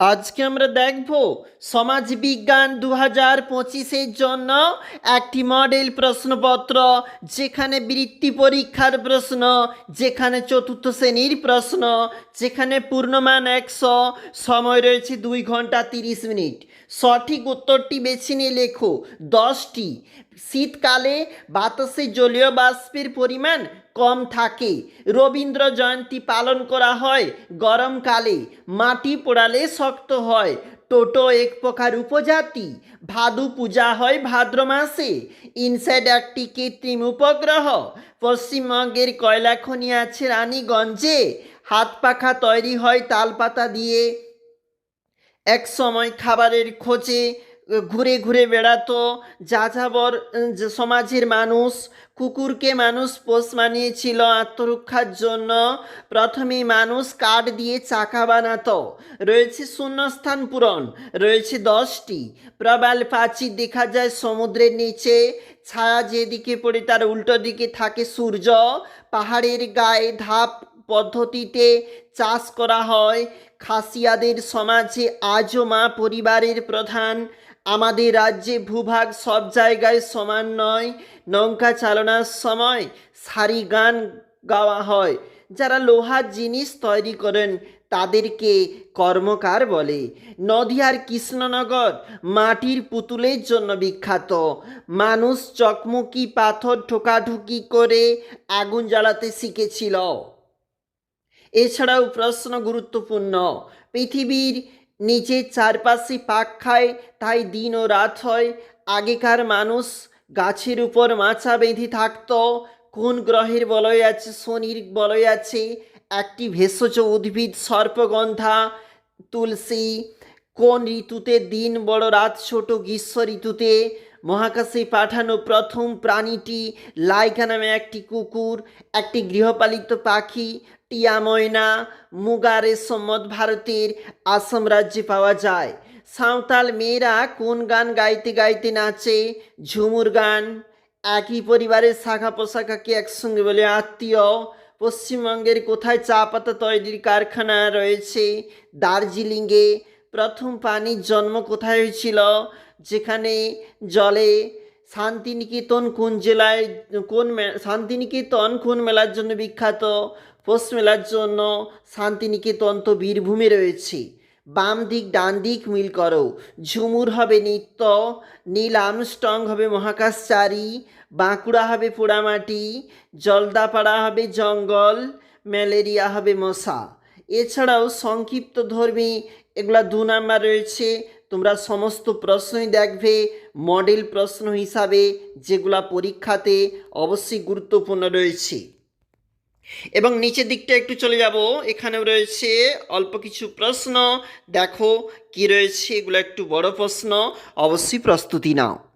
আজকে আমরা দেখব সমাজ বিজ্ঞান দু হাজার পঁচিশের জন্য একটি মডেল প্রশ্নপত্র, যেখানে বৃত্তি পরীক্ষার প্রশ্ন, যেখানে চতুর্থ শ্রেণির প্রশ্ন, যেখানে পূর্ণমান একশো, সময় রয়েছে দুই ঘণ্টা তিরিশ মিনিট। সঠিক উত্তরটি বেছে নিয়ে লেখো। দশটি, শীতকালে বাতাসে জলীয় বাষ্পের পরিমাণ কম থাকে। রবীন্দ্র জয়ন্তী পালন করা হয় গরমকালে, মাটি পোড়ালে শক্ত হয়, টোটো এক প্রকার উপজাতি, ভাদু পূজা হয় ভাদ্র মাসে ইনসাইড একটি কৃত্রিম উপগ্রহ, পশ্চিমবঙ্গের কয়লা খনি আছে রানীগঞ্জে, হাত পাখা তৈরি হয় তালপাতা দিয়ে। এক সময় খাবারের খোঁজে ঘুরে ঘুরে বেড়াতো, যাযাবর সমাজের মানুষ, কুকুরকে মানুষ পোষ মানিয়েছিল আত্মরক্ষার জন্য। প্রথমে মানুষ কাঠ দিয়ে চাকা বানাতো। রয়েছে শূন্যস্থান পূরণ, রয়েছে দশটি। প্রবাল প্রাচীর দেখা যায় সমুদ্রের নিচে, ছায়া যেদিকে পড়ে তার উল্টো দিকে থাকে সূর্য। পাহাড়ের গায়ে ধাপ পদ্ধতিতে চাষ করা হয়। খাসিয়াদের সমাজে আজও মা পরিবারের প্রধান। আমাদের রাজ্যে ভূভাগ সব জায়গায় সমান নয়। নৌকা চালনার সময় সারি গান গাওয়া হয়। যারা লোহার জিনিস তৈরি করেন, তাদেরকে কর্মকার বলে। নদিয়ার কৃষ্ণনগর মাটির পুতুলের জন্য বিখ্যাত। মানুষ চকমকি, পাথর ঠোকাঠুকি করে আগুন জ্বালাতে শিখেছিল। এছাড়াও প্রশ্ন গুরুত্বপূর্ণ। পৃথিবীর নিচের চারপাশে পাক খায়, তাই দিন ও রাত হয়। আগেকার মানুষ গাছের উপর মাছা বেঁধে থাকতো। কোন গ্রহের বলয় আছে? শনির বলয় আছে। একটি ভেষজ উদ্ভিদ, সর্পগন্ধা, তুলসী। কোন ঋতুতে? দিন, বড়, রাত, ছোট, গ্রীষ্ম ঋতুতে। মহাকাশে পাঠানো প্রথম প্রাণীটি লাইকা নামে একটি কুকুর, একটি গৃহপালিত পাখি। টিয়া ময়না মুগা রেশম মধ্য ভারতের আসাম রাজ্যে পাওয়া যায়। সাঁওতাল মেয়েরা কোন গান গাইতে গাইতে নাচে? ঝুমুর গান। একই পরিবারের শাখা পোশাখাকে একসঙ্গে বলে আত্মীয়। পশ্চিমবঙ্গের কোথায় চা পাতা তৈরির কারখানা রয়েছে? দার্জিলিংয়ে প্রথম পানির জন্ম কোথায় হয়েছিল? যেখানে জলে শান্তিনিকেতন কোন জেলায়, কোন শান্তিনিকেতন কোন মেলার জন্য বিখ্যাত? পোষ মেলার জন্য শান্তিনিকেতন তো বীরভূমে রয়েছে। বাম দিক, ডান দিক মিল করো। ঝুমুর হবে নৃত্য, নীল আমস্টং হবে মহাকাশচারী, বাঁকুড়া হবে পোড়ামাটি, জলদাপাড়া হবে জঙ্গল, ম্যালেরিয়া হবে মশা। এছাড়াও সংক্ষিপ্ত ধর্মী এগুলা দু নাম্বার রয়েছে। তোমরা সমস্ত প্রশ্নই দেখবে মডেল প্রশ্ন হিসাবে যেগুলা পরীক্ষাতে অবশ্যই গুরুত্বপূর্ণ রয়েছে। এবং নিচের দিকটা একটু চলে যাব, এখানেও রয়েছে অল্প কিছু প্রশ্ন, দেখো কি রয়েছে, এগুলো একটু বড় প্রশ্ন, অবশ্যই প্রস্তুতি নাও।